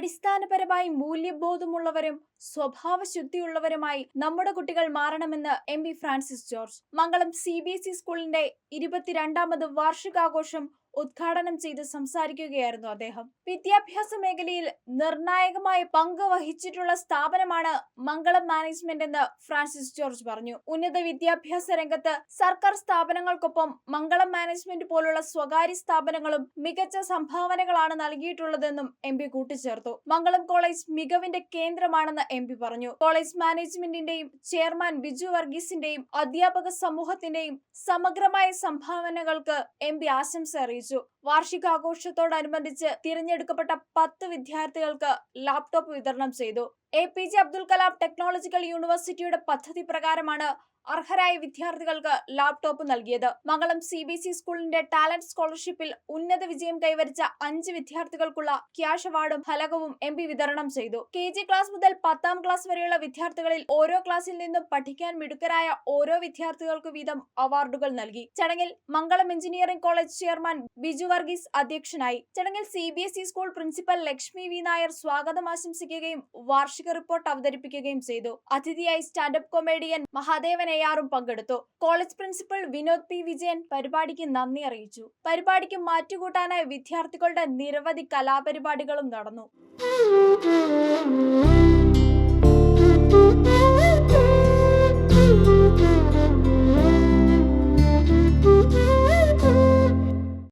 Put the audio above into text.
അടിസ്ഥാനപരമായി മൂല്യബോധമുള്ളവരും സ്വഭാവശുദ്ധിയുള്ളവരുമായി നമ്മുടെ കുട്ടികൾ മാറണമെന്ന് M B Francis George. Mangalam C B S E സ്കൂളിന്റെ ഇരുപത്തിരണ്ടാമത് വാർഷികാഘോഷം ഉദ്ഘാടനം ചെയ്ത് സംസാരിക്കുകയായിരുന്നു അദ്ദേഹം. വിദ്യാഭ്യാസ മേഖലയിൽ നിർണായകമായ പങ്ക് വഹിച്ചിട്ടുള്ള സ്ഥാപനമാണ് മംഗളം മാനേജ്മെന്റ് എന്ന് ഫ്രാൻസിസ് ജോർജ് പറഞ്ഞു. ഉന്നത വിദ്യാഭ്യാസ രംഗത്ത് സർക്കാർ സ്ഥാപനങ്ങൾക്കൊപ്പം മംഗളം മാനേജ്മെന്റ് പോലുള്ള സ്വകാര്യ സ്ഥാപനങ്ങളും മികച്ച സംഭാവനകളാണ് നൽകിയിട്ടുള്ളതെന്നും എം പി കൂട്ടിച്ചേർത്തു. മംഗളം കോളേജ് മികവിന്റെ കേന്ദ്രമാണെന്ന് എം പി പറഞ്ഞു. കോളേജ് മാനേജ്മെന്റിന്റെയും ചെയർമാൻ ബിജു വർഗീസിന്റെയും അധ്യാപക സമൂഹത്തിന്റെയും സമഗ്രമായ സംഭാവനകൾക്ക് എം പി ആശംസ അറിയിച്ചു. വാർഷികാഘോഷത്തോടനുബന്ധിച്ച് തിരഞ്ഞെടുക്കപ്പെട്ട പത്ത് വിദ്യാർത്ഥികൾക്ക് ലാപ്ടോപ്പ് വിതരണം ചെയ്തു. A P J Abdul Kalam technological യൂണിവേഴ്സിറ്റിയുടെ പദ്ധതി പ്രകാരമാണ് അർഹരായ വിദ്യാർത്ഥികൾക്ക് ലാപ്ടോപ്പ് നൽകിയത്. മംഗളം സി ബി സി സ്കൂളിന്റെ ടാലന്റ് സ്കോളർഷിപ്പിൽ ഉന്നത വിജയം കൈവരിച്ച അഞ്ച് വിദ്യാർത്ഥികൾക്കുള്ള ക്യാഷ് അവാർഡും ഫലകവും എം പി വിതരണം ചെയ്തു. കെ ജി ക്ലാസ് മുതൽ പത്താം ക്ലാസ് വരെയുള്ള വിദ്യാർത്ഥികളിൽ ഓരോ ക്ലാസ്സിൽ നിന്നും പഠിക്കാൻ മിടുക്കരായ ഓരോ വിദ്യാർത്ഥികൾക്ക് വീതം അവാർഡുകൾ നൽകി. ചടങ്ങിൽ Mangalam engineering college chairman Biju Varghese അധ്യക്ഷനായി. ചടങ്ങിൽ C B S E school principal Lakshmi V Nair സ്വാഗതം ആശംസിക്കുകയും വാർഷിക റിപ്പോർട്ട് അവതരിപ്പിക്കുകയും ചെയ്തു. അതിഥിയായി സ്റ്റാൻഡപ്പ് കൊമേഡിയൻ മഹാദേവൻ എയാറും പങ്കെടുത്തു. College principal Vinod P. Vijayan പരിപാടിക്ക് നന്ദി അറിയിച്ചു. പരിപാടിക്ക് മാറ്റുകൂട്ടാനായി വിദ്യാർത്ഥികളുടെ നിരവധി കലാപരിപാടികളും നടന്നു.